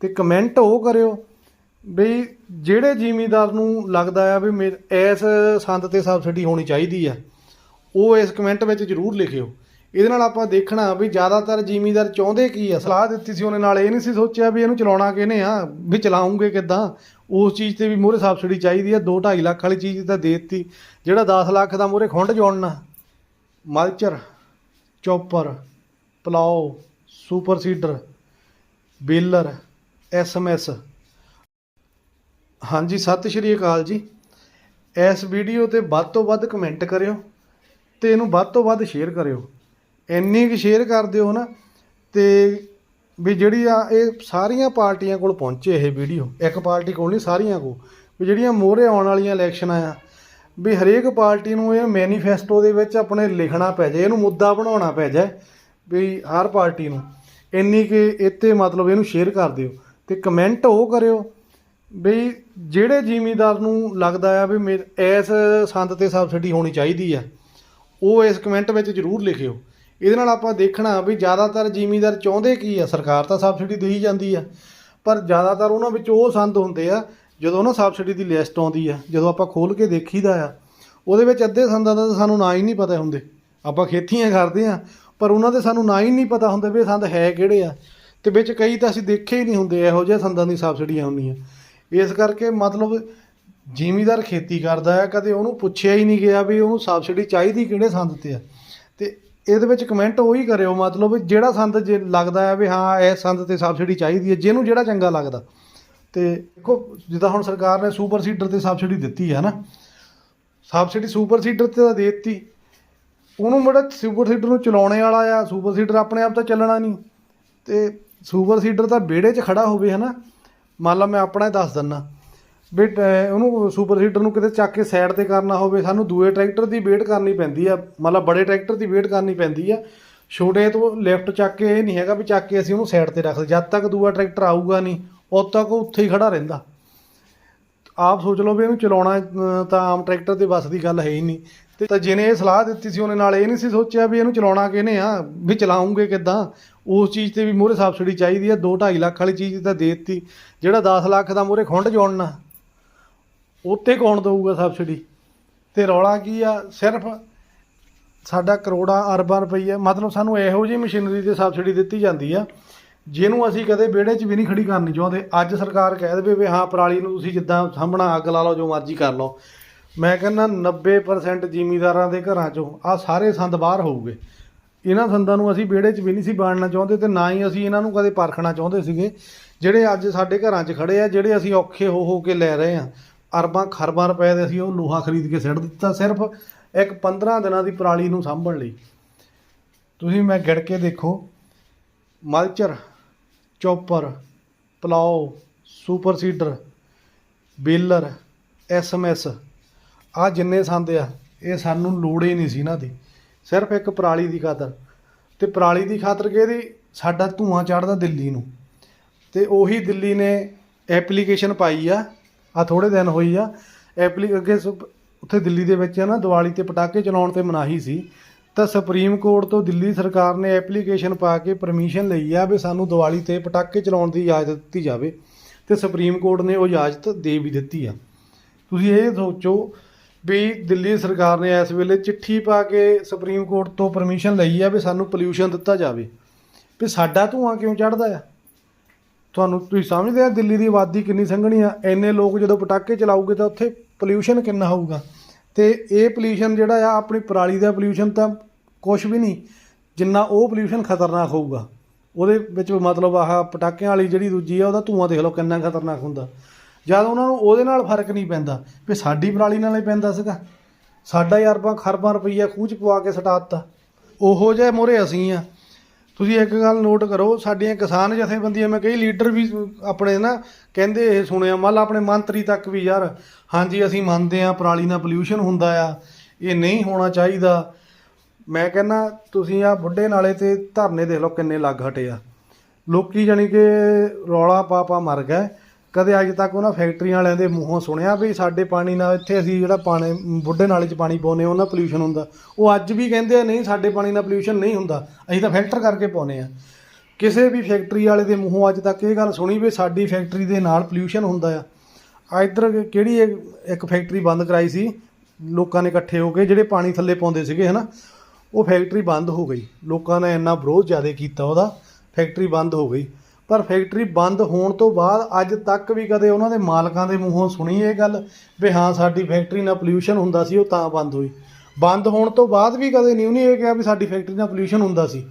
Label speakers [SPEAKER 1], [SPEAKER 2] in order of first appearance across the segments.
[SPEAKER 1] ਤੇ ਕਮੈਂਟ ਉਹ ਕਰਿਓ ਬਈ ਜਿਹੜੇ ਜ਼ਿਮੀਂਦਾਰ ਨੂੰ ਲੱਗਦਾ ਆ ਵੀ ਮੇ- ਇਸ ਸੰਦ ਤੇ ਸਬਸਿਡੀ ਹੋਣੀ ਚਾਹੀਦੀ ਆ, ਉਹ ਇਸ ਕਮੈਂਟ ਵਿੱਚ ਜ਼ਰੂਰ ਲਿਖਿਓ। ਇਹਦੇ ਨਾਲ ਆਪਾਂ ਦੇਖਣਾ ਵੀ ਜ਼ਿਆਦਾਤਰ ਜ਼ਿਮੀਂਦਾਰ ਚਾਹੁੰਦੇ ਕੀ ਆ? ਸਲਾਹ ਦਿੱਤੀ ਸੀ ਉਹਨੇ ਨਾਲ, ਇਹ ਨਹੀਂ ਸੀ ਸੋਚਿਆ ਵੀ ਇਹਨੂੰ ਚਲਾਉਣਾ ਕਿਹਨੇ ਆ, ਵੀ ਚਲਾਉਂਗੇ ਕਿੱਦਾਂ? ਉਸ ਚੀਜ਼ ਤੇ ਵੀ ਮੋਰੇ ਸਬਸਿਡੀ ਚਾਹੀਦੀ ਆ 2.5 ਲੱਖ ਵਾਲੀ ਚੀਜ਼ ਤਾਂ ਦੇ ਦਿੱਤੀ, ਜਿਹੜਾ 10 ਲੱਖ ਦਾ ਮੋਰੇ ਖੁੰਡ ਜੋੜਨਾ। Mulcher, chopper, plough, super seeder, baler SMS ਹਾਂਜੀ, ਸਤਿ ਸ਼੍ਰੀ ਅਕਾਲ ਜੀ। ਇਸ ਵੀਡੀਓ ਤੇ ਵੱਧ ਤੋਂ ਵੱਧ ਕਮੈਂਟ ਕਰਿਓ ਤੇ ਇਹਨੂੰ ਵੱਧ ਤੋਂ ਵੱਧ ਸ਼ੇਅਰ ਕਰਿਓ। ਇੰਨੀ ਕੁ ਸ਼ੇਅਰ ਕਰ ਦਿਓ ਨਾ ਤੇ ਵੀ ਜਿਹੜੀ ਆ ਇਹ ਸਾਰੀਆਂ ਪਾਰਟੀਆਂ ਕੋਲ ਪਹੁੰਚੇ ਇਹ ਵੀਡੀਓ। ਇੱਕ ਪਾਰਟੀ ਕੋਲ ਨਹੀਂ, ਸਾਰੀਆਂ ਕੋਲ। ਵੀ ਜਿਹੜੀਆਂ ਮੋਹਰੇ ਆਉਣ ਵਾਲੀਆਂ ਇਲੈਕਸ਼ਨਾਂ ਆ, ਵੀ ਹਰੇਕ ਪਾਰਟੀ ਨੂੰ ਇਹ ਮੈਨੀਫੈਸਟੋ ਦੇ ਵਿੱਚ ਆਪਣੇ ਲਿਖਣਾ ਪੈ ਜਾਏ, ਇਹਨੂੰ ਮੁੱਦਾ ਬਣਾਉਣਾ ਪੈ ਜਾਏ ਵੀ ਹਰ ਪਾਰਟੀ ਨੂੰ। ਇੰਨੀ ਕਿ ਇੱਥੇ ਮਤਲਬ ਇਹਨੂੰ ਸ਼ੇਅਰ ਕਰ ਦਿਓ। ਤੇ ਕਮੈਂਟ ਉਹ ਕਰਿਓ ਬਈ ਜਿਹੜੇ ਜ਼ਿਮੀਂਦਾਰ ਨੂੰ ਲੱਗਦਾ ਆ ਵੀ ਮੇ- ਇਸ ਸੰਦ ਤੇ ਸਬਸਿਡੀ ਹੋਣੀ ਚਾਹੀਦੀ ਆ, ਉਹ ਇਸ ਕਮੈਂਟ ਵਿੱਚ ਜ਼ਰੂਰ ਲਿਖਿਓ। ਇਹਦੇ ਨਾਲ ਆਪਾਂ ਦੇਖਣਾ ਵੀ ਜ਼ਿਆਦਾਤਰ ਜ਼ਿਮੀਂਦਾਰ ਚਾਹੁੰਦੇ ਕੀ ਆ, ਸਰਕਾਰ ਤਾਂ ਸਬਸਿਡੀ ਦੇਈ ਜਾਂਦੀ ਆ, ਪਰ ਜ਼ਿਆਦਾਤਰ ਉਹਨਾਂ ਵਿੱਚ ਉਹ ਸੰਦ ਹੁੰਦੇ ਆ, ਜਦੋਂ ਨਾ ਸਬਸਿਡੀ ਦੀ ਲਿਸਟ ਆਉਂਦੀ ਆ, ਜਦੋਂ ਆਪਾਂ ਖੋਲ ਕੇ ਦੇਖੀਦਾ ਆ, ਉਹਦੇ ਵਿੱਚ ਅੱਧੇ ਸੰਦਾਂ ਦਾ ਤਾਂ ਸਾਨੂੰ ਨਾ ਹੀ ਨਹੀਂ ਪਤਾ ਹੁੰਦੇ। ਆਪਾਂ ਖੇਤੀਆਂ ਕਰਦੇ ਆ, ਪਰ ਉਹਨਾਂ ਦੇ ਸਾਨੂੰ ਨਾ ਹੀ ਨਹੀਂ ਪਤਾ ਹੁੰਦੇ ਵੀ ਇਹ ਸੰਦ ਹੈ ਕਿਹੜੇ ਆ। ਤੇ ਵਿੱਚ ਕਈ ਤਾਂ ਅਸੀਂ ਦੇਖੇ ਹੀ ਨਹੀਂ ਹੁੰਦੇ, ਇਹੋ ਜਿਹੇ ਸੰਦਾਂ ਦੀ ਸਬਸਿਡੀਆਂ ਹੁੰਦੀਆਂ। ਇਸ ਕਰਕੇ ਮਤਲਬ ਜ਼ਿਮੀਦਾਰ ਖੇਤੀ ਕਰਦਾ ਹੈ, ਕਦੇ ਉਹਨੂੰ ਪੁੱਛਿਆ ਹੀ ਨਹੀਂ ਗਿਆ ਵੀ ਉਹਨੂੰ ਸਬਸਿਡੀ ਚਾਹੀਦੀ ਕਿਹੜੇ ਸੰਦ ਤੇ ਆ। ਤੇ ਇਹਦੇ ਵਿੱਚ ਕਮੈਂਟ ਉਹੀ ਕਰਿਓ, ਮਤਲਬ ਵੀ ਜਿਹੜਾ ਸੰਦ ਜੇ ਲੱਗਦਾ ਹੈ ਵੀ ਹਾਂ, ਇਹ ਸੰਦ ਤੇ ਸਬਸਿਡੀ ਚਾਹੀਦੀ ਹੈ, ਜਿਹਨੂੰ ਜਿਹੜਾ ਚੰਗਾ ਲੱਗਦਾ। ਤੇ ਦੇਖੋ, ਜਿੱਦਾਂ ਹੁਣ ਸਰਕਾਰ ਨੇ ਸੁਪਰ ਸੀਡਰ ਤੇ ਸਬਸਿਡੀ ਦਿੱਤੀ ਹੈ ਨਾ, ਸਬਸਿਡੀ ਸੁਪਰ ਸੀਡਰ ਤੇ ਤਾਂ ਦੇ ਦਿੱਤੀ। ਉਹਨੂੰ ਜਿਹੜਾ ਸੁਪਰ ਸੀਡਰ ਨੂੰ ਚਲਾਉਣੇ ਵਾਲਾ ਆ, ਸੁਪਰ ਸੀਡਰ ਆਪਣੇ ਆਪ ਤਾਂ ਚੱਲਣਾ ਨਹੀਂ। ਤੇ ਸੁਪਰ ਸੀਡਰ ਤਾਂ ਵਿਹੜੇ 'ਚ ਖੜਾ ਹੋਵੇ, ਹਨਾ? ਮੰਨ ਲਾ ਮੈਂ ਆਪਣਾ ਹੀ ਦੱਸ ਦਿੰਨਾ। ਵੀ ਟ- ਉਹਨੂੰ ਸੁਪਰ ਸੀਡਰ ਨੂੰ ਕਿਤੇ ਚੱਕ ਕੇ ਸਾਈਡ ਤੇ ਕਰਨਾ ਹੋਵੇ, ਸਾਨੂੰ ਦੂਏ ਟਰੈਕਟਰ ਦੀ ਵੇਟ ਕਰਨੀ ਪੈਂਦੀ ਆ। ਮਤਲਬ ਬੜੇ ਟਰੈਕਟਰ ਦੀ ਵੇਟ ਕਰਨੀ ਪੈਂਦੀ ਆ। ਛੋਟੇ ਤੋਂ ਲੈਫਟ ਚੱਕ ਕੇ ਇਹ ਨਹੀਂ ਹੈਗਾ ਵੀ ਚੱਕ ਕੇ ਅਸੀਂ ਉਹਨੂੰ ਸਾਈਡ ਤੇ ਰੱਖ ਜਦ ਤੱਕ ਦੂਆ ਟਰੈਕਟਰ ਆਊਗਾ ਨਹੀਂ, ਉਦ ਤੱਕ ਉਹ ਉੱਥੇ ਹੀ ਖੜਾ ਰਹਿੰਦਾ। ਆਪ ਸੋਚ ਲਓ ਵੀ ਇਹਨੂੰ ਚਲਾਉਣਾ ਤਾਂ ਆਮ ਟਰੈਕਟਰ 'ਤੇ ਵੱਸ ਦੀ ਗੱਲ ਹੈ ਹੀ ਨਹੀਂ। ਤੇ ਤਾਂ ਜਿਹਨੇ ਇਹ ਸਲਾਹ ਦਿੱਤੀ ਸੀ, ਉਹਨੇ ਨਾਲ ਇਹ ਨਹੀਂ ਸੀ ਸੋਚਿਆ ਵੀ ਇਹਨੂੰ ਚਲਾਉਣਾ ਕਿਹਨੇ ਆ, ਵੀ ਚਲਾਉਂਗੇ ਕਿੱਦਾਂ? ਉਸ ਚੀਜ਼ ਤੇ ਵੀ ਮੋਰੇ ਸਬਸਿਡੀ ਚਾਹੀਦੀ ਆ 2.5 ਲੱਖ ਵਾਲੀ ਚੀਜ਼ ਤਾਂ ਦੇ ਦਿੱਤੀ। ਜਿਹੜਾ 10 ਲੱਖ ਦਾ ਮੋਰੇ ਖੁੰਡ ਜੋੜਨਾ, ਉੱਤੇ ਕੌਣ ਦੇਊਗਾ ਸਬਸਿਡੀ ਤੇ ਰੌਲਾ ਕੀ ਆ? ਸਿਰਫ ਸਾਡਾ ਕਰੋੜਾਂ ਅਰਬਾਂ ਰੁਪਈਆ, ਮਤਲਬ ਸਾਨੂੰ ਇਹੋ ਜਿਹੀ ਮਸ਼ੀਨਰੀ ਤੇ ਸਬਸਿਡੀ ਦਿੱਤੀ ਜਾਂਦੀ ਆ, ਜਿਹਨੂੰ ਅਸੀਂ ਕਦੇ ਵਿਹੜੇ 'ਚ ਵੀ ਨਹੀਂ ਖੜੀ ਕਰਨੀ ਚਾਹੁੰਦੇ। ਅੱਜ ਸਰਕਾਰ ਕਹਿ ਦੇਵੇ ਵੀ ਹਾਂ, ਪਰਾਲੀ ਨੂੰ ਤੁਸੀਂ ਜਿੱਦਾਂ ਸਾਹਮਣਾ ਅੱਗ ਲਾ ਲਓ, ਜੋ ਮਰਜ਼ੀ ਕਰ ਲਓ। ਮੈਂ ਕਹਿੰਦਾ 90% ਜ਼ਿਮੀਦਾਰਾਂ ਦੇ ਘਰਾਂ 'ਚੋਂ ਆ ਸਾਰੇ ਸੰਦ ਬਾਹਰ ਹੋਊਗੇ। ਇਹਨਾਂ ਸੰਦਾਂ ਨੂੰ ਅਸੀਂ ਵਿਹੜੇ 'ਚ ਵੀ ਨਹੀਂ ਸੀ ਬਾੜਨਾ ਚਾਹੁੰਦੇ ਤੇ ਨਾ ਹੀ ਅਸੀਂ ਇਹਨਾਂ ਨੂੰ ਕਦੇ ਪਰਖਣਾ ਚਾਹੁੰਦੇ ਸੀਗੇ। ਜਿਹੜੇ ਅੱਜ ਸਾਡੇ ਘਰਾਂ 'ਚ ਖੜੇ ਆ, ਜਿਹੜੇ ਅਸੀਂ ਔਖੇ ਹੋ ਹੋ ਕੇ ਲੈ ਰਹੇ ਆ, ਅਰਬਾਂ ਖਰਬਾਂ ਰੁਪਏ ਦੇ ਅਸੀਂ ਉਹ ਲੋਹਾ ਖਰੀਦ ਕੇ ਸਿੱਟ ਦਿੱਤਾ ਸਿਰਫ ਇੱਕ 15 ਦਿਨਾਂ ਦੀ ਪਰਾਲੀ ਨੂੰ ਸਾਂਭਣ ਲਈ। ਤੁਸੀਂ ਮੈਂ ਗਿਣ ਕੇ ਦੇਖੋ, mulcher, chopper, plough, super seeder, baler SMS ਆ ਜਿੰਨੇ ਸੰਦ ਆ, ਇਹ ਸਾਨੂੰ ਲੋੜ ਹੀ ਨਹੀਂ ਸੀ ਇਹਨਾਂ ਦੀ। ਸਿਰਫ ਇੱਕ ਪਰਾਲੀ ਦੀ ਖਾਤਰ। ਤੇ ਪਰਾਲੀ ਦੀ ਖਾਤਰ ਕਿਹਦੀ? ਸਾਡਾ ਧੂਆਂ ਚੜਦਾ ਦਿੱਲੀ ਨੂੰ। ਤੇ ਉਹੀ ਦਿੱਲੀ ਨੇ ਐਪਲੀਕੇਸ਼ਨ ਪਾਈ ਆ ਆ ਥੋੜੇ ਦਿਨ ਹੋਈ ਆ, ਐਪਲੀ, ਅੱਗੇ ਸੁਪ- ਉੱਥੇ ਦਿੱਲੀ ਦੇ ਵਿੱਚ ਨਾ, ਦੀਵਾਲੀ ਤੇ ਪਟਾਕੇ ਚਲਾਉਣ ਤੇ ਮਨਾਹੀ ਸੀ। ਤਾਂ ਸੁਪਰੀਮ ਕੋਰਟ ਤੋਂ ਦਿੱਲੀ ਸਰਕਾਰ ਨੇ ਐਪਲੀਕੇਸ਼ਨ ਪਾ ਕੇ ਪਰਮਿਸ਼ਨ ਲਈ ਆ ਵੀ ਸਾਨੂੰ ਦੀਵਾਲੀ ਤੇ ਪਟਾਕੇ ਚਲਾਉਣ ਦੀ ਇਜਾਜ਼ਤ ਦਿੱਤੀ ਜਾਵੇ। ਤੇ ਸੁਪਰੀਮ ਕੋਰਟ ਨੇ ਉਹ ਇਜਾਜ਼ਤ ਦੇ ਵੀ ਦਿੱਤੀ ਆ। ਤੁਸੀਂ ਇਹ ਸੋਚੋ ਵੀ ਦਿੱਲੀ ਸਰਕਾਰ ਨੇ ਇਸ ਵੇਲੇ ਚਿੱਠੀ ਪਾ ਕੇ ਸੁਪਰੀਮ ਕੋਰਟ ਤੋਂ ਪਰਮਿਸ਼ਨ ਲਈ ਆ ਵੀ ਸਾਨੂੰ ਪੋਲਿਊਸ਼ਨ ਦਿੱਤਾ ਜਾਵੇ। ਵੀ ਸਾਡਾ ਧੂਆਂ ਕਿਉਂ ਚੜਦਾ ਆ? ਤੁਹਾਨੂੰ ਤੁਸੀਂ ਸਮਝਦੇ ਆ ਦਿੱਲੀ ਦੀ ਆਬਾਦੀ ਕਿੰਨੀ ਸੰਘਣੀ ਆ? ਇੰਨੇ ਲੋਕ ਜਦੋਂ ਪਟਾਕੇ ਚਲਾਉਗੇ ਤਾਂ ਉੱਥੇ ਪੋਲਿਊਸ਼ਨ ਕਿੰਨਾ ਹੋਊਗਾ? ਤੇ ਇਹ ਪੋਲਿਊਸ਼ਨ ਜਿਹੜਾ ਆ, ਆਪਣੀ ਪਰਾਲੀ ਦਾ ਪੋਲਿਊਸ਼ਨ ਤਾਂ ਕੁਝ ਵੀ ਨਹੀਂ, ਜਿੰਨਾ ਉਹ ਪੋਲਿਊਸ਼ਨ ਖਤਰਨਾਕ ਹੋਊਗਾ। ਉਹਦੇ ਵਿੱਚ ਮਤਲਬ ਆਹ ਪਟਾਕਿਆਂ ਵਾਲੀ ਜਿਹੜੀ ਦੂਜੀ ਆ, ਉਹਦਾ ਧੂਆਂ ਦੇਖ ਲਓ ਕਿੰਨਾ ਖਤਰਨਾਕ ਹੁੰਦਾ। ਜਦ ਉਹਨਾਂ ਨੂੰ ਉਹਦੇ ਨਾਲ ਫ਼ਰਕ ਨਹੀਂ ਪੈਂਦਾ, ਵੀ ਸਾਡੀ ਪਰਾਲੀ ਨਾਲ ਹੀ ਪੈਂਦਾ ਸੀਗਾ। ਸਾਡਾ ਹੀ ਅਰਬਾਂ ਖਰਬਾਂ ਰੁਪਈਆ ਖੂਹ 'ਚ ਪਵਾ ਕੇ ਸਟਾ ਦਿੱਤਾ। ਉਹੋ ਜਿਹੇ ਮੋਰੇ ਅਸੀਂ ਆ। ਤੁਸੀਂ ਇੱਕ ਗੱਲ ਨੋਟ ਕਰੋ, ਸਾਡੀਆਂ ਕਿਸਾਨ ਜਥੇਬੰਦੀਆਂ, ਮੈਂ ਕਈ ਲੀਡਰ ਵੀ ਆਪਣੇ ਨਾ ਕਹਿੰਦੇ ਇਹ ਸੁਣਿਆ, ਮੰਨ ਲਾ ਆਪਣੇ ਮੰਤਰੀ ਤੱਕ ਵੀ ਯਾਰ, ਹਾਂਜੀ ਅਸੀਂ ਮੰਨਦੇ ਆ ਪਰਾਲੀ ਨਾਲ ਪੋਲਿਊਸ਼ਨ ਹੁੰਦਾ ਆ, ਇਹ ਨਹੀਂ ਹੋਣਾ ਚਾਹੀਦਾ। ਮੈਂ ਕਹਿੰਨਾ ਤੁਸੀਂ ਆ ਬੁੱਢੇ ਨਾਲੇ ਤੇ ਧਰਨੇ ਦੇਖ ਲਓ ਕਿੰਨੇ ਲੱਗ ਹਟੇ ਆ। ਲੋਕੀ ਜਾਨੀ ਕਿ ਰੌਲਾ ਪਾ ਪਾ ਮਰ ਗਏ। ਕਦੇ ਅੱਜ ਤੱਕ ਉਹਨਾਂ ਫੈਕਟਰੀਆਂ ਵਾਲਿਆਂ ਦੇ ਮੂੰਹੋਂ ਸੁਣਿਆ ਵੀ ਸਾਡੇ ਪਾਣੀ ਨਾਲ ਇੱਥੇ ਅਸੀਂ ਜਿਹੜਾ ਪਾਣੀ, ਬੁੱਢੇ ਨਾਲੇ 'ਚ ਪਾਣੀ ਪਾਉਂਦੇ ਉਹਨਾਂ ਪੋਲਿਊਸ਼ਨ ਹੁੰਦਾ। ਉਹ ਅੱਜ ਵੀ ਕਹਿੰਦੇ ਆ, ਨਹੀਂ, ਸਾਡੇ ਪਾਣੀ ਨਾਲ ਪੋਲਿਊਸ਼ਨ ਨਹੀਂ ਹੁੰਦਾ। ਅਸੀਂ ਤਾਂ ਫਿਲਟਰ ਕਰਕੇ ਪਾਉਂਦੇ ਆ ਕਿਸੇ ਵੀ ਫੈਕਟਰੀ ਵਾਲੇ ਦੇ ਮੂੰਹੋਂ ਅੱਜ ਤੱਕ ਇਹ ਗੱਲ ਸੁਣੀ ਵੀ ਸਾਡੀ ਫੈਕਟਰੀ ਦੇ ਨਾਲ ਪੋਲਿਊਸ਼ਨ ਹੁੰਦਾ ਆ। ਆ ਇੱਧਰ ਕਿਹੜੀ ਇੱਕ ਇੱਕ ਫੈਕਟਰੀ ਬੰਦ ਕਰਾਈ ਸੀ? ਲੋਕਾਂ ਨੇ ਇਕੱਠੇ ਹੋ ਕੇ ਜਿਹੜੇ ਪਾਣੀ ਥੱਲੇ ਪਾਉਂਦੇ ਸੀਗੇ, ਹਨਾ? ਉਹ ਫੈਕਟਰੀ ਬੰਦ ਹੋ ਗਈ। ਲੋਕਾਂ ਨੇ ਇੰਨਾ ਵਿਰੋਧ ਜ਼ਿਆਦਾ ਕੀਤਾ ਉਹਦਾ। ਫੈਕਟਰੀ ਬੰਦ ਹੋ ਗਈ। ਪਰ ਫੈਕਟਰੀ ਬੰਦ ਹੋਣ ਤੋਂ ਬਾਅਦ ਅੱਜ ਤੱਕ ਵੀ ਕਦੇ ਉਹਨਾਂ ਦੇ ਮਾਲਕਾਂ ਦੇ ਮੂੰਹੋਂ ਸੁਣੀ ਇਹ ਗੱਲ ਵੀ ਹਾਂ, ਸਾਡੀ ਫੈਕਟਰੀ ਨਾਲ ਪੋਲਿਊਸ਼ਨ ਹੁੰਦਾ ਸੀ, ਉਹ ਤਾਂ ਬੰਦ ਹੋਈ। ਬੰਦ ਹੋਣ ਤੋਂ ਬਾਅਦ ਵੀ ਕਦੇ ਨਹੀਂ ਉਹਨੇ ਇਹ ਕਿਹਾ ਵੀ ਸਾਡੀ ਫੈਕਟਰੀ ਨਾਲ ਪੋਲਿਊਸ਼ਨ ਹੁੰਦਾ ਸੀ।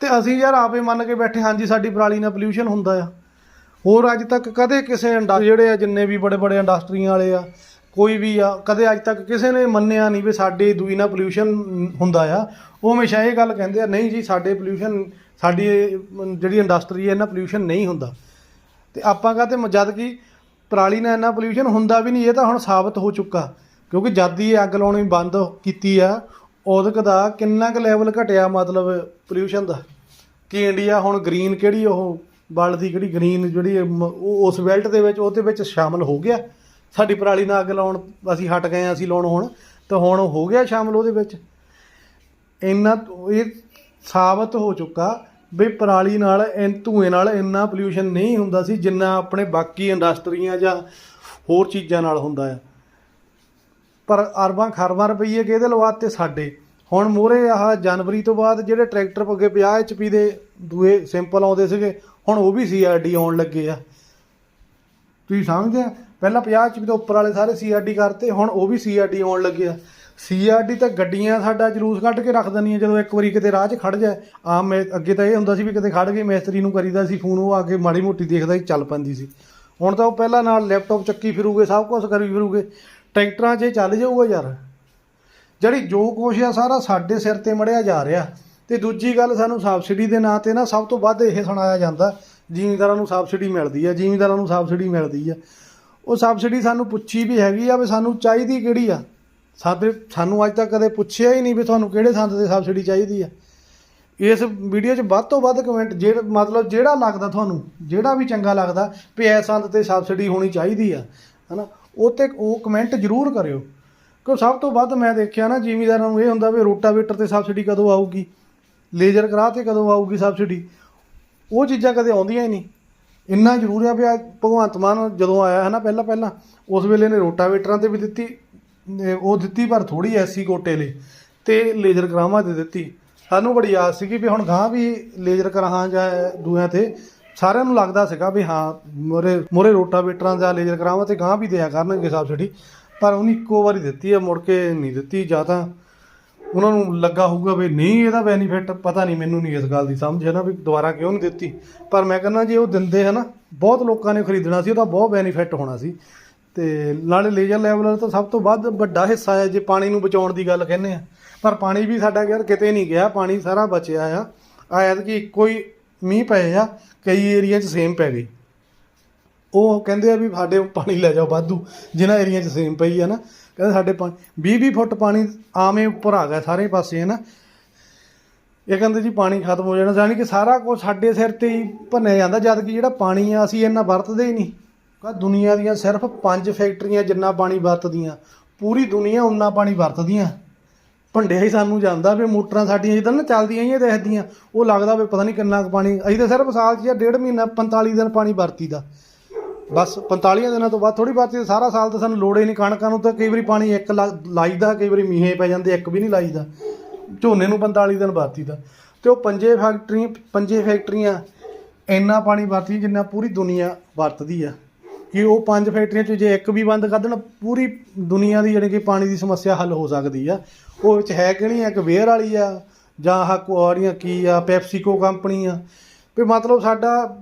[SPEAKER 1] ਤੇ ਅਸੀਂ ਯਾਰ ਆਪੇ ਮੰਨ ਕੇ ਬੈਠੇ, ਹਾਂਜੀ, ਸਾਡੀ ਪਰਾਲੀ ਨਾਲ ਪੋਲਿਊਸ਼ਨ ਹੁੰਦਾ ਆ। ਹੋਰ ਅੱਜ ਤੱਕ ਕਦੇ ਕਿਸੇ ਇੰਡਾ ਜਿਹੜੇ ਆ, ਜਿੰਨੇ ਵੀ ਬੜੇ ਬੜੇ ਇੰਡਸਟਰੀਆਂ ਵਾਲੇ ਆ, ਕੋਈ ਵੀ ਆ, ਕਦੇ ਅੱਜ ਤੱਕ ਕਿਸੇ ਨੇ ਮੰਨਿਆ ਨਹੀਂ ਵੀ ਸਾਡੇ ਦੂਈ ਨਾਲ ਪੋਲਿਊਸ਼ਨ ਹੁੰਦਾ ਆ। ਉਹ ਹਮੇਸ਼ਾ ਇਹ ਗੱਲ ਕਹਿੰਦੇ ਆ, ਨਹੀਂ ਜੀ, ਸਾਡੇ ਪੋਲਿਊਸ਼ਨ ਸਾਡੀ ਜਿਹੜੀ ਇੰਡਸਟਰੀ ਹੈ ਇਹਨਾਂ ਪੋਲਿਊਸ਼ਨ ਨਹੀਂ ਹੁੰਦਾ। ਤੇ ਆਪਾਂ ਕਹਤੇ ਜਦ ਕਿ ਪਰਾਲੀ ਨਾਲ ਇੰਨਾ ਪੋਲਿਊਸ਼ਨ ਹੁੰਦਾ ਵੀ ਨਹੀਂ, ਇਹ ਤਾਂ ਹੁਣ ਸਾਬਤ ਹੋ ਚੁੱਕਾ। ਕਿਉਂਕਿ ਜਦ ਦੀ ਇਹ ਅੱਗ ਲਾਉਣੀ ਬੰਦ ਕੀਤੀ ਆ ਉਦਕ ਦਾ ਕਿੰਨਾ ਕੁ ਲੈਵਲ ਘਟਿਆ ਮਤਲਬ ਪੋਲਿਊਸ਼ਨ ਦਾ। ਕਿ ਇੰਡੀਆ ਹੁਣ ਗ੍ਰੀਨ ਕਿਹੜੀ ਉਹ ਵਰਲਡ ਦੀ ਕਿਹੜੀ ਗ੍ਰੀਨ ਜਿਹੜੀ ਮ- ਉਹ ਉਸ ਬੈਲਟ ਦੇ ਵਿੱਚ, ਉਹਦੇ ਵਿੱਚ ਸ਼ਾਮਲ ਹੋ ਗਿਆ। ਸਾਡੀ ਪਰਾਲੀ ਨਾਲ ਅੱਗ ਲਾਉਣ, ਅਸੀਂ ਹਟ ਗਏ ਹਾਂ, ਅਸੀਂ ਲਾਉਣ ਹੁਣ, ਤਾਂ ਹੁਣ ਹੋ ਗਿਆ ਸ਼ਾਮਲ ਉਹਦੇ ਵਿੱਚ। ਇੰਨਾ, ਇਹ ਸਾਬਤ ਹੋ ਚੁੱਕਾ ਵੀ ਪਰਾਲੀ ਨਾਲ ਇਨ ਧੂਏ ਨਾਲ ਇੰਨਾ ਪੋਲਿਊਸ਼ਨ ਨਹੀਂ ਹੁੰਦਾ ਸੀ ਜਿੰਨਾ ਆਪਣੇ ਬਾਕੀ ਇੰਡਸਟਰੀਆਂ ਜਾਂ ਹੋਰ ਚੀਜ਼ਾਂ ਨਾਲ ਹੁੰਦਾ ਆ। ਪਰ ਅਰਬਾਂ ਖਰਬਾਂ ਰੁਪਈਏ ਕਿਹਦੇ ਲਵਾਤੇ ਸਾਡੇ? ਹੁਣ ਮੋਰੇ ਆਹ ਜਨਵਰੀ ਤੋਂ ਬਾਅਦ ਜਿਹੜੇ ਟਰੈਕਟਰ ਅੱਗੇ 50 ਐਚਪੀ ਦੇ ਦੂਏ ਸਿੰਪਲ ਆਉਂਦੇ ਸੀਗੇ, ਹੁਣ ਉਹ ਵੀ ਸੀਆਰਡੀ ਆਉਣ ਲੱਗੇ ਆ। ਤੁਸੀਂ ਸਮਝਦੇ ਆ? ਪਹਿਲਾਂ 50 ਐਚਪੀ ਤੋਂ ਉੱਪਰ ਵਾਲੇ ਸਾਰੇ ਸੀਆਰਡੀ ਕਰਤੇ, ਹੁਣ ਉਹ ਵੀ ਸੀਆਰਡੀ ਆਉਣ ਲੱਗੇ ਆ। ਸੀਆਰਡੀ ਤਾਂ ਗੱਡੀਆਂ ਸਾਡਾ ਜਲੂਸ ਕੱਢ ਕੇ ਰੱਖ ਦਿੰਦੀਆਂ ਜਦੋਂ ਇੱਕ ਵਾਰੀ ਕਿਤੇ ਰਾਹ 'ਚ ਖੜ ਜਾਏ। ਆਮ ਮੈਂ ਅੱਗੇ ਤਾਂ ਇਹ ਹੁੰਦਾ ਸੀ ਵੀ ਕਿਤੇ ਖੜ ਗਏ, ਮਿਸਤਰੀ ਨੂੰ ਕਰੀਦਾ ਸੀ ਫੋਨ, ਉਹ ਆ ਕੇ ਮਾੜੀ ਮੋਟੀ ਦੇਖਦਾ ਸੀ, ਚੱਲ ਪੈਂਦੀ ਸੀ। ਹੁਣ ਤਾਂ ਉਹ ਪਹਿਲਾਂ ਨਾਲ ਲੈਪਟਾਪ ਚੱਕੀ ਫਿਰੂਗੇ, ਸਭ ਕੁਝ ਕਰੀ ਫਿਰੂਗੇ। ਟਰੈਕਟਰਾਂ 'ਚ ਚੱਲ ਜਾਊਗਾ ਯਾਰ। ਜਿਹੜੀ ਜੋ ਕੁਛ ਆ, ਸਾਰਾ ਸਾਡੇ ਸਿਰ ਤੇ ਮੜਿਆ ਜਾ ਰਿਹਾ। ਤੇ ਦੂਜੀ ਗੱਲ, ਸਾਨੂੰ ਸਬਸਿਡੀ ਦੇ ਨਾਂ ਤੇ ਨਾ ਸਭ ਤੋਂ ਵੱਧ ਇਹ ਸੁਣਾਇਆ ਜਾਂਦਾ, ਜ਼ਿਮੀਂਦਾਰਾਂ ਨੂੰ ਸਬਸਿਡੀ ਮਿਲਦੀ ਆ, ਜ਼ਿਮੀਂਦਾਰਾਂ ਨੂੰ ਸਬਸਿਡੀ ਮਿਲਦੀ ਆ। ਉਹ ਸਬਸਿਡੀ ਸਾਨੂੰ ਪੁੱਛੀ ਵੀ ਹੈਗੀ ਆ ਵੀ ਸਾਨੂੰ ਚਾਹੀਦੀ ਕਿਹੜੀ ਆ? ਸਾਡੇ ਸਾਨੂੰ ਅੱਜ ਤੱਕ ਕਦੇ ਪੁੱਛਿਆ ਹੀ ਨਹੀਂ ਵੀ ਤੁਹਾਨੂੰ ਕਿਹੜੇ ਸੰਦ ਤੇ ਸਬਸਿਡੀ ਚਾਹੀਦੀ ਆ। ਇਸ ਵੀਡੀਓ 'ਚ ਵੱਧ ਤੋਂ ਵੱਧ ਕਮੈਂਟ ਜਿਹੜਾ ਮਤਲਬ ਜਿਹੜਾ ਲੱਗਦਾ ਤੁਹਾਨੂੰ, ਜਿਹੜਾ ਵੀ ਚੰਗਾ ਲੱਗਦਾ ਵੀ ਇਸ ਸੰਦ ਤੇ ਸਬਸਿਡੀ ਹੋਣੀ ਚਾਹੀਦੀ ਆ, ਹਨਾ ਉਹ ਤੇ ਉਹ ਕਮੈਂਟ ਜ਼ਰੂਰ ਕਰਿਓ। ਕਿਉਂ ਸਭ ਤੋਂ ਵੱਧ ਮੈਂ ਦੇਖਿਆ ਨਾ ਜ਼ਿਮੀਦਾਰਾਂ ਨੂੰ ਇਹ ਹੁੰਦਾ ਵੀ ਰੋਟਾਵੇਟਰ ਤੇ ਸਬਸਿਡੀ ਕਦੋਂ ਆਊਗੀ, ਲੇਜ਼ਰ ਕਰਾ ਤੇ ਕਦੋਂ ਆਊਗੀ ਸਬਸਿਡੀ, ਉਹ ਚੀਜ਼ਾਂ ਕਦੇ ਆਉਂਦੀਆਂ ਹੀ ਨਹੀਂ। ਇੰਨਾ ਜ਼ਰੂਰ ਆ ਵੀ ਆ ਭਗਵੰਤ ਮਾਨ ਜਦੋਂ ਆਇਆ ਹੈ ਨਾ ਪਹਿਲਾਂ ਪਹਿਲਾਂ ਉਸ ਵੇਲੇ ਨੇ ਰੋਟਾਵੇਟਰਾਂ ਤੇ ਵੀ ਦਿੱਤੀ ਉਹ ਦਿੱਤੀ, ਪਰ ਥੋੜੀ ਐਸੀ ਕੋਟੇ ਲਈ ਤੇ ਲੇਜ਼ਰ ਕਰਾਵਾਂ ਦੇ ਦਿੱਤੀ। ਸਾਨੂੰ ਬੜੀ ਆਸ ਸੀਗੀ ਵੀ ਹੁਣ ਗਾਂ ਵੀ ਲੇਜ਼ਰ ਕਰਾਹਾਂ ਜਾਂ ਦੂਆਂ ਤੇ ਸਾਰਿਆਂ ਨੂੰ ਲੱਗਦਾ ਸੀਗਾ ਵੀ ਹਾਂ, ਮੋਰੇ ਮੋਰੇ ਰੋਟਾਵੇਟਰਾਂ ਦਾ ਲੇਜ਼ਰ ਕਰਾਵਾਂ ਤੇ ਗਾਂ ਵੀ ਦਿਆ ਕਰਨਗੇ ਸਬਸਿਡੀ ਪਰ ਉਹਨੇ ਇੱਕੋ ਵਾਰੀ ਦਿੱਤੀ ਆ, ਮੁੜ ਕੇ ਨਹੀਂ ਦਿੱਤੀ, ਜਾਂ ਤਾਂ ਉਹਨਾਂ ਨੂੰ ਲੱਗਾ ਹੋਊਗਾ ਵੀ ਨਹੀਂ, ਇਹਦਾ ਬੈਨੀਫਿਟ ਪਤਾ ਨਹੀਂ, ਮੈਨੂੰ ਨਹੀਂ ਇਸ ਗੱਲ ਦੀ ਸਮਝ ਹੈ ਨਾ ਵੀ ਦੁਬਾਰਾ ਕਿਉਂ ਨਹੀਂ ਦਿੱਤੀ। ਪਰ ਮੈਂ ਕਹਿੰਦਾ ਜੇ ਉਹ ਦਿੰਦੇ ਹੈ ਨਾ, ਬਹੁਤ ਲੋਕਾਂ ਨੇ ਖਰੀਦਣਾ ਸੀ, ਉਹਦਾ ਬਹੁਤ ਬੈਨੀਫਿਟ ਹੋਣਾ ਸੀ। ਤੇ ਨਾਲੇ ਲੇਜ਼ਰ ਲੈਵਲ ਤਾਂ ਸਭ ਤੋਂ ਵੱਧ ਵੱਡਾ ਹਿੱਸਾ ਹੈ ਜੇ ਪਾਣੀ ਨੂੰ ਬਚਾਉਣ ਦੀ ਗੱਲ ਕਹਿੰਦੇ ਆ। ਪਰ ਪਾਣੀ ਵੀ ਸਾਡਾ ਯਾਰ ਕਿਤੇ ਨਹੀਂ ਗਿਆ, ਪਾਣੀ ਸਾਰਾ ਬਚਿਆ ਆ। ਆਇਤ ਕਿ ਇੱਕੋ ਹੀ ਮੀਂਹ ਪਏ ਆ, ਕਈ ਏਰੀਆ 'ਚ ਸੇਮ ਪੈ ਗਈ। ਉਹ ਕਹਿੰਦੇ ਆ ਵੀ ਸਾਡੇ ਪਾਣੀ ਲੈ ਜਾਓ ਵਾਧੂ, ਜਿਨ੍ਹਾਂ ਏਰੀਆ 'ਚ ਸੇਮ ਪਈ ਆ ਨਾ। ਕਹਿੰਦੇ ਸਾਡੇ 20 20 ਫੁੱਟ ਪਾਣੀ ਆਵੇਂ ਉੱਪਰ ਆ ਗਿਆ ਸਾਰੇ ਪਾਸੇ, ਹੈ ਨਾ। ਇਹ ਕਹਿੰਦੇ ਜੀ ਪਾਣੀ ਖਤਮ ਹੋ ਜਾਣਾ, ਯਾਨੀ ਕਿ ਸਾਰਾ ਕੁਝ ਸਾਡੇ ਸਿਰ ਤੇ ਹੀ ਭੰਨਿਆ ਜਾਂਦਾ, ਜਦ ਕਿ ਜਿਹੜਾ ਪਾਣੀ ਆ ਅਸੀਂ ਇੰਨਾ ਵਰਤਦੇ ਹੀ ਨਹੀਂ। ਕਾ ਦੁਨੀਆ ਦੀਆਂ ਸਿਰਫ ਪੰਜ ਫੈਕਟਰੀਆਂ ਜਿੰਨਾ ਪਾਣੀ ਵਰਤਦੀਆਂ, ਪੂਰੀ ਦੁਨੀਆ ਉਨਾ ਪਾਣੀ ਵਰਤਦੀਆਂ। ਭੰਡਿਆ ਹੀ ਸਾਨੂੰ ਜਾਂਦਾ ਵੀ ਮੋਟਰਾਂ ਸਾਡੀਆਂ ਜਿੱਦਾਂ ਨਾ ਚੱਲਦੀਆਂ ਹੀ ਇਹ ਦੇਖਦੀਆਂ ਉਹ ਲੱਗਦਾ ਵੀ ਪਤਾ ਨਹੀਂ ਕਿੰਨਾ ਕੁ ਪਾਣੀ, ਅਸੀਂ ਤਾਂ ਸਿਰਫ ਸਾਲ 'ਚ ਜਾਂ ਡੇਢ ਮਹੀਨਾ 45 ਦਿਨ ਪਾਣੀ ਵਰਤੀਦਾ। ਬਸ 45 ਦਿਨਾਂ ਤੋਂ ਬਾਅਦ ਥੋੜੀ ਵਰਤੀ ਸਾਰਾ ਸਾਲ ਤਾਂ ਸਾਨੂੰ ਲੋੜ ਹੀ ਨਹੀਂ ਕਣਕਾਂ ਨੂੰ ਤਾਂ ਕਈ ਵਾਰੀ ਪਾਣੀ ਇੱਕ ਲਾ- ਲਾਈਦਾ, ਕਈ ਵਾਰੀ ਮੀਂਹੇ ਪੈ ਜਾਂਦੇ, ਇੱਕ ਵੀ ਨਹੀਂ ਲਾਈਦਾ। ਝੋਨੇ ਨੂੰ 45 ਦਿਨ ਵਰਤੀਦਾ। ਤੇ ਉਹ ਪੰਜੇ ਫੈਕਟਰੀ, ਪੰਜੇ ਫੈਕਟਰੀਆਂ ਇੰਨਾ ਪਾਣੀ ਵਰਤੀ ਜਿੰਨਾ ਪੂਰੀ ਦੁਨੀਆ ਵਰਤਦੀ ਆ। ਕਿ ਉਹ ਪੰਜ ਫੈਕਟਰੀਆਂ ਚੋਂ ਜੇ ਇੱਕ ਵੀ ਬੰਦ ਕਰ ਦੇਣ, ਪੂਰੀ ਦੁਨੀਆ ਦੀ ਜਾਣੀ ਕਿ ਪਾਣੀ ਦੀ ਸਮੱਸਿਆ ਹੱਲ ਹੋ ਸਕਦੀ ਆ। ਉਹ ਵਿੱਚ ਹੈ ਕਿ ਨਹੀਂ? ਇੱਕ ਵੇਅਰ ਵਾਲੀ ਆ, ਜਾਂ ਆਹ ਕੁਆਰੀਆਂ ਕੀ ਆ ਪੈਪਸੀਕੋ ਕੰਪਨੀ ਆ। ਵੀ ਮਤਲਬ ਸਾਡਾ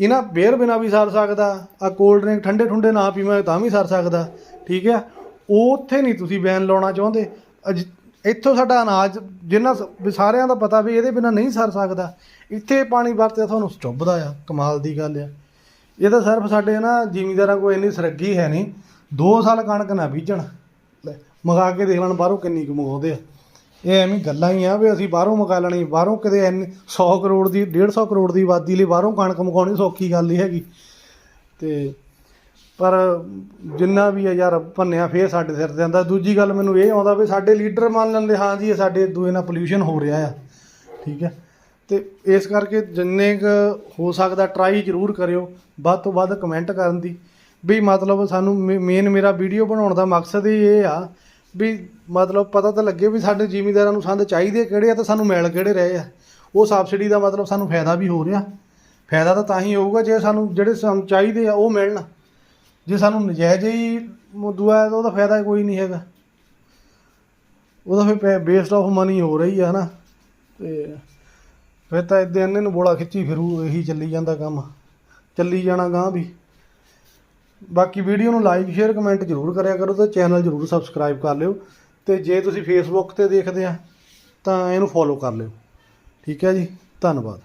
[SPEAKER 1] ਇਹਨਾਂ ਬੇਰ ਬਿਨਾ ਵੀ ਸਰ ਸਕਦਾ ਆ ਕੋਲਡ ਡਰਿੰਕ ਠੰਡੇ ਠੁੰਡੇ ਨਾ ਪੀਵਾਂ ਤਾਂ ਵੀ ਸਰ ਸਕਦਾ, ਠੀਕ ਆ? ਉਹ ਉੱਥੇ ਨਹੀਂ ਤੁਸੀਂ ਬੈਨ ਲਾਉਣਾ ਚਾਹੁੰਦੇ। ਅਜ- ਇੱਥੋਂ ਸਾਡਾ ਅਨਾਜ, ਜਿੰਨਾ ਸ- ਵੀ ਸਾਰਿਆਂ ਦਾ ਪਤਾ ਵੀ ਇਹਦੇ ਬਿਨਾ ਨਹੀਂ ਸਰ ਸਕਦਾ। ਇੱਥੇ ਪਾਣੀ ਵਰਤਿਆ ਤੁਹਾਨੂੰ ਚੁੱਭਦਾ ਆ, ਕਮਾਲ ਦੀ ਗੱਲ ਆ। ਇਹ ਤਾਂ ਸਿਰਫ ਸਾਡੇ ਨਾ ਜ਼ਿਮੀਂਦਾਰਾਂ ਕੋਲ ਇੰਨੀ ਸਰੱਗੀ ਹੈ ਨਹੀਂ। 2 ਸਾਲ ਕਣਕ ਨਾ ਬੀਜਣ। ਲੈ, ਮੰਗਾ ਕੇ ਦੇਖ ਲੈਣ ਬਾਹਰੋਂ ਕਿੰਨੀ ਕੁ ਮੰਗਾਉਂਦੇ ਆ। ਇਹ ਐਵੇਂ ਗੱਲਾਂ ਹੀ ਆ ਵੀ ਅਸੀਂ ਬਾਹਰੋਂ ਮੰਗਾ ਲੈਣੀ, ਬਾਹਰੋਂ ਕਿਤੇ ਇੰਨੇ 100 ਕਰੋੜ ਦੀ 150 ਕਰੋੜ ਦੀ ਆਬਾਦੀ ਲਈ ਬਾਹਰੋਂ ਕਣਕ ਮੰਗਾਉਣੀ ਸੌਖੀ ਗੱਲ ਹੀ ਹੈਗੀ। ਤੇ ਪਰ ਜਿੰਨਾ ਵੀ ਆ ਯਾਰ ਭੰਨਿਆ ਫੇਰ ਸਾਡੇ ਸਿਰ ਤੇ ਆਂਦਾ ਦੂਜੀ ਗੱਲ ਮੈਨੂੰ ਇਹ ਆਉਂਦਾ ਵੀ ਸਾਡੇ ਲੀਡਰ ਮੰਨ ਲੈਂਦੇ, ਹਾਂ ਜੀ ਸਾਡੇ ਦੂਏ ਨਾਲ ਪੋਲਿਊਸ਼ਨ ਹੋ ਰਿਹਾ ਆ। ਠੀਕ ਹੈ? ਤੇ ਇਸ ਕਰਕੇ ਜਿੰਨੇ ਕੁ ਹੋ ਸਕਦਾ ਟਰਾਈ ਜ਼ਰੂਰ ਕਰਿਓ, ਵੱਧ ਤੋਂ ਵੱਧ ਕਮੈਂਟ ਕਰਨ ਦੀ। ਵੀ ਮਤਲਬ ਸਾਨੂੰ ਮੇਨ ਮੇਰਾ ਵੀਡੀਓ ਬਣਾਉਣ ਦਾ ਮਕਸਦ ਹੀ ਇਹ ਆ, ਵੀ ਮਤਲਬ ਪਤਾ ਤਾਂ ਲੱਗੇ ਵੀ ਸਾਡੇ ਜ਼ਿਮੀਂਦਾਰਾਂ ਨੂੰ ਸੰਦ ਚਾਹੀਦੇ ਕਿਹੜੇ ਆ ਤੇ ਸਾਨੂੰ ਮਿਲ ਕਿਹੜੇ ਰਹੇ ਆ। ਉਹ ਸਬਸਿਡੀ ਦਾ ਮਤਲਬ ਸਾਨੂੰ ਫਾਇਦਾ ਵੀ ਹੋ ਰਿਹਾ। ਫਾਇਦਾ ਤਾਂ ਤਾਂ ਹੀ ਹੋਊਗਾ ਜੇ ਸਾਨੂੰ ਜਿਹੜੇ ਸਾਨੂੰ ਚਾਹੀਦੇ ਆ ਉਹ ਮਿਲਣ। ਜੇ ਸਾਨੂੰ ਨਜਾਇਜ਼ ਹੀ ਦੁਆ ਤਾਂ ਉਹਦਾ ਫਾਇਦਾ ਕੋਈ ਨਹੀਂ ਹੈਗਾ। ਉਹਦਾ ਫਿਰ ਬੇਸਡ ਆਫ ਮਨੀ ਹੋ ਰਹੀ ਆ ਨਾ ਤੇ ਫਿਰ ਤਾਂ ਇਦਾਂ ਇਹਨੇ ਨੂੰ ਬੋਲਾ ਖਿੱਚੀ, ਫਿਰੂ ਇਹੀ ਚੱਲੀ ਜਾਂਦਾ ਕੰਮ। ਚੱਲੀ ਜਾਣਾ ਗਾਂ ਵੀ। ਬਾਕੀ ਵੀਡੀਓ ਨੂੰ ਲਾਈਕ ਸ਼ੇਅਰ ਕਮੈਂਟ ਜ਼ਰੂਰ ਕਰਿਆ ਕਰੋ ਤੇ ਚੈਨਲ ਜ਼ਰੂਰ ਸਬਸਕ੍ਰਾਈਬ ਕਰ ਲਿਓ। ਤੇ ਜੇ ਤੁਸੀਂ ਫੇਸਬੁੱਕ ਤੇ ਦੇਖਦੇ ਆ, ਤਾਂ ਇਹਨੂੰ ਫੋਲੋ ਕਰ ਲਿਓ। ਠੀਕ ਹੈ ਜੀ? ਧੰਨਵਾਦ।